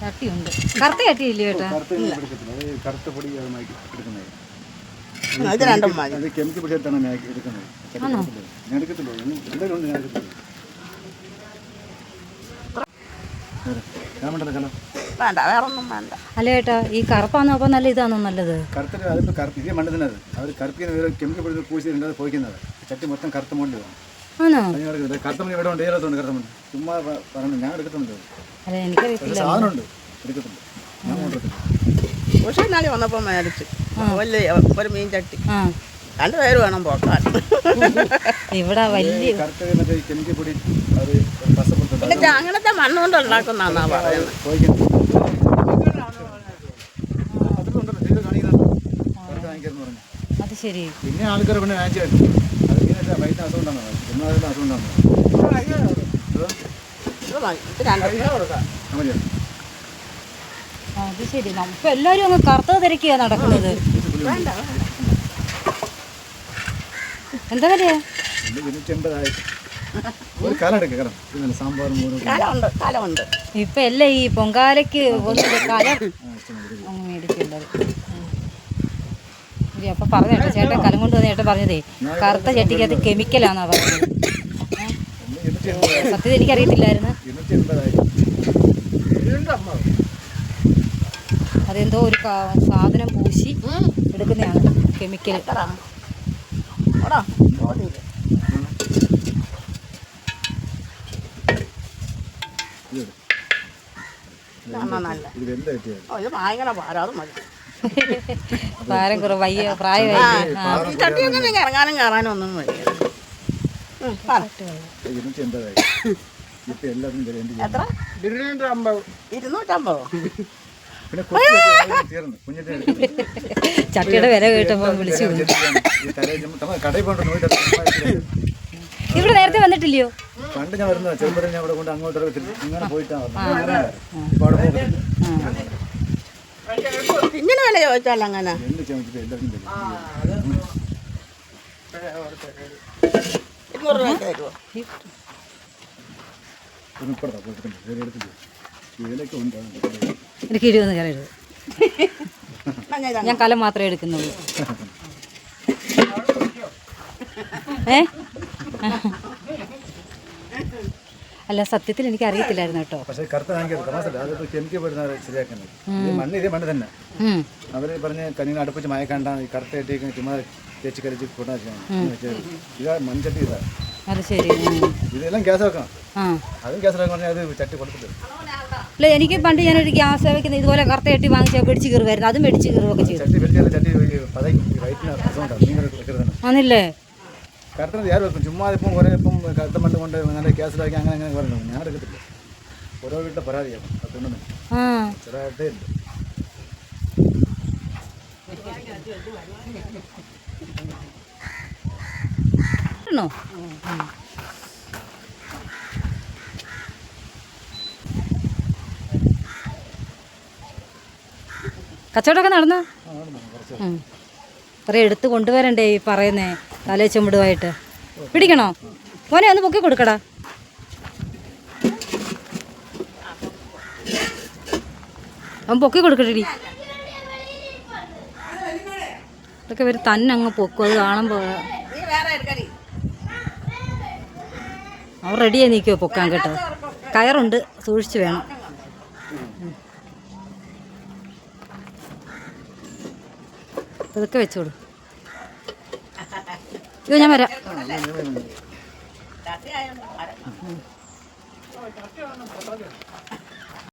ചട്ടിയുണ്ട്. കറുത്ത ചട്ടിയില്ലേ ചേട്ടാ കറുത്ത ഞാൻ എടുക്കത്തില്ല അത് കറുത്ത പൊടി അത് മാറ്റി എടുക്കുന്നത് ഇത് രണ്ടും മതി. അത് കെമിക്കൽ പൊടിയെടുത്താണ് ഞാൻ എടുക്കുന്നത്. വേണ്ട വേറെ ഒന്നും വേണ്ട അല്ല ചേട്ടാ ഈ കറുപ്പാന്ന് അപ്പം നല്ല ഇതാണോ നല്ലത്? കറുത്തിട്ട് അതിപ്പോൾ കറുപ്പ് ഇതേ അത് അവർ കറുപ്പിക്കുന്ന വേറെ കെമിക്കൽ പൊടി പൂശി പോയിക്കുന്നത് ചട്ടി മൊത്തം കറുത്ത മോണ്ടി വേണം ആണോ? അത് ഞാൻ എടുക്കത്തില്ല കറുത്ത മണി ഇവിടെ ഉണ്ട് ഏലത്തുണ്ട് കറുത്ത മണി ചുമ്മാ പറഞ്ഞു ഞാൻ എടുക്കുന്നുണ്ട്. അല്ല എനിക്കറിയത്തില്ല സാധനമുണ്ട് എടുക്കത്തില്ല ഞാൻ പക്ഷേ ഇന്നാളി വന്നപ്പോൾ മേടിച്ചു വലിയ ഒരു മീൻ ചട്ടി. രണ്ട് പേര് വേണം പോക്കാൻ. ഇവിടെ വലിയ ഇത് അങ്ങനത്തെ മണ്ണുകൊണ്ട് പറയുന്നത് വാങ്ങിക്കാന്ന് പറഞ്ഞു. അത് ശരി. പിന്നെ ആൾക്കാർ പിന്നെ രണ്ട് മതിയോ? ആ, അത് ശരി. നമുക്ക് എല്ലാവരും അങ്ങ് കറുത്തത് തിരക്കിയാ നടക്കുന്നത്. എന്താ വിലയാ കാലമുണ്ട് ഇപ്പൊ അല്ലേ ഈ പൊങ്കാലയ്ക്ക് ഒന്ന് കലം ആ, ഇഷ്ടംപോലെ ഇത്. അങ്ങ് മേടിക്കേണ്ടത് ശരി അപ്പൊ പറഞ്ഞു കേട്ടോ ചേട്ടൻ കലം കൊണ്ട് വന്ന് ചേട്ടൻ പറഞ്ഞതേ? കറുത്ത ചട്ടിക്കകത്ത് കെമിക്കലാന്നാ പറഞ്ഞത്. സത്യത്തിൽ എനിക്കറിയത്തില്ലായിരുന്നു. അതെന്തോ ഒരു സാധനം പൂശി എടുക്കുന്നതാണ് കെമിക്കൽ നല്ല? ഇത് ഭയങ്കര ഭാരം. അത് മതി. പ്രായം കുറവ് വയ്യ പ്രായമായി ഇറങ്ങാനും കയറാനും ഒന്നും വയ്യ. ചട്ടിയുടെ വില കേട്ടപ്പോ വിളിച്ചു. ഇവിടെ നേരത്തെ വന്നിട്ടില്ലയോ? പണ്ട് ഞാൻ വരുന്ന ചെറുപ്പം ഞാൻ ഇവിടെ കൊണ്ട് അങ്ങോട്ട് ഇറങ്ങത്തില്ല ഇങ്ങനെ പോയിട്ടാണ് ഇങ്ങനെ വില ചോദിച്ചാൽ അങ്ങനെ? ഇരുന്നൂറ് രൂപ തരുമോ എനിക്ക് ഇരുപത്. കയറി ഞാൻ കലം മാത്രമേ എടുക്കുന്നുള്ളൂ. ഏ? അല്ല സത്യത്തിൽ എനിക്ക് അറിയത്തില്ലായിരുന്നു കേട്ടോ. പക്ഷേ കറുത്ത കെമിക്കൽ ശരിയാക്കുന്നത് ഇത് മണ്ണ് ഇതേ മണ്ണ് തന്നെ. ഉം. അവർ പറഞ്ഞ് കനിനെ അടുപ്പിച്ച് മയക്കണ്ട ഈ കറുത്ത ഇട്ടേക്ക് ചുമ്മാ തേച്ച് കളിച്ച് കൂട്ടാ ഇതാ മൺചട്ടി ഇതാ. അത് ശരി ഇതെല്ലാം ഗ്യാസ് വെക്കണം. ആ. അതും ഗ്യാസ് അത് ചട്ടി അല്ല എനിക്ക് പണ്ട് ഞാനൊരു ഗ്യാസ് വെക്കുന്ന ഇതുപോലെ കറുത്ത ചട്ടി വാങ്ങിച്ച പിടിച്ച് കീറുമായിരുന്നു അതും പിടിച്ച് കീറുകയൊക്കെ ചെയ്തു. ചട്ടി വലിയ ആരും വെക്കും. ചുമ്മാ ഇപ്പം കുറേ ഇപ്പം കറുത്ത മണ്ണ് കൊണ്ട് നല്ല കേസിലാക്കി അങ്ങനെ അങ്ങനെ പറഞ്ഞു ഞാൻ എടുക്കത്തില്ല. ഓരോ വീട്ടിലെ പരാതിയാണ്. അതുകൊണ്ട് ചെറുതായിട്ടേ ഉണ്ട് കച്ചവടമൊക്കെ നടന്നു? കുറേ എടുത്ത് കൊണ്ടുവരണ്ടേ ഈ പറയുന്നേ? തലേ ചുമടുമായിട്ട്. പിടിക്കണോ? മോനെ ഒന്ന് പൊക്കി കൊടുക്കടാ. അവൻ പൊക്കി കൊടുക്കട്ടെടി. ഇതൊക്കെ ഇവർ തന്നെ അങ്ങ് പൊക്കും. അത് കാണുമ്പോൾ അവർ റെഡിയായി നിൽക്കുമോ പൊക്കാൻ കേട്ടോ. കയറുണ്ട് സൂക്ഷിച്ച് വേണം. ഇതൊക്കെ വെച്ചോളൂ. അയ്യോ ഞാൻ വരാം.